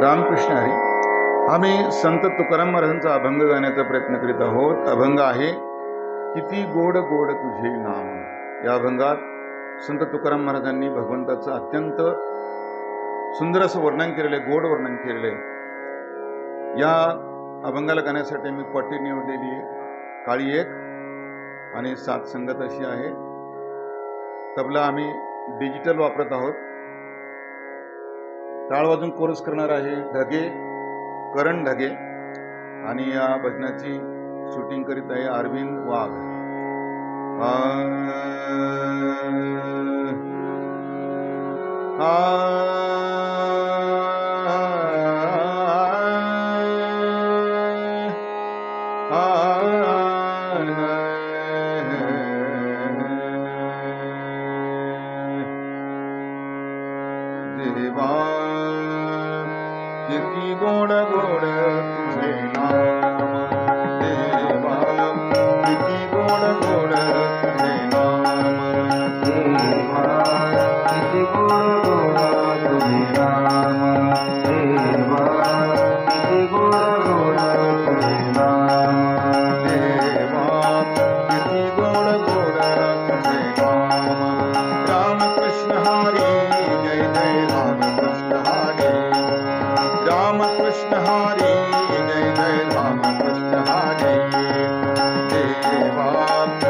रामकृष्ण हरी. आम्ही संत तुकाराम महाराजांचा अभंग गाण्याचा प्रयत्न करीत आहोत. अभंग आहे किती गोड गोड तुझे नाम. या अभंगात संत तुकाराम महाराजांनी भगवंताचं अत्यंत सुंदर असं वर्णन केलेलं आहे गोड वर्णन केलेलं आहे. या अभंगाला गाण्यासाठी मी पट्टी निवडलेली आहे काळी एक आणि सात संगत अशी आहे. तबला आम्ही डिजिटल वापरत आहोत. टाळ वाजून कोरस करणार आहे ढगे करण ढगे आणि या भजनाची शूटिंग करीत आहे अरविंद वाघ आ, जिसकी गुण गुण Shivam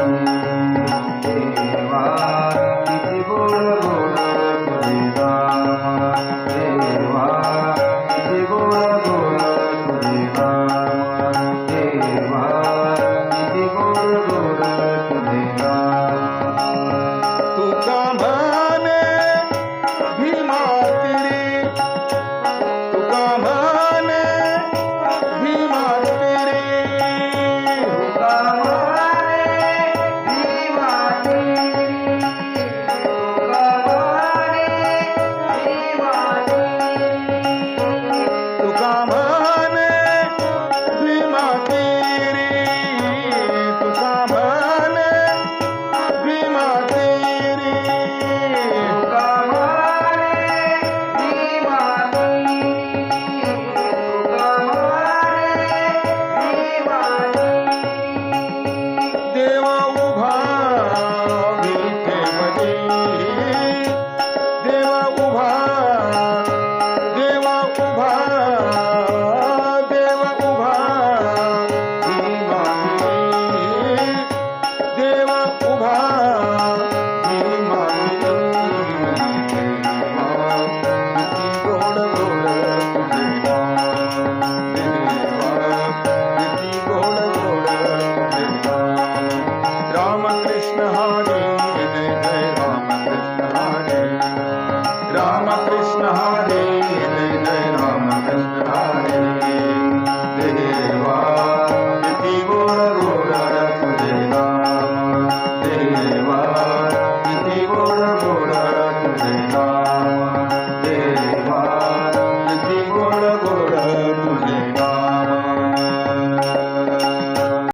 Oh. রাধে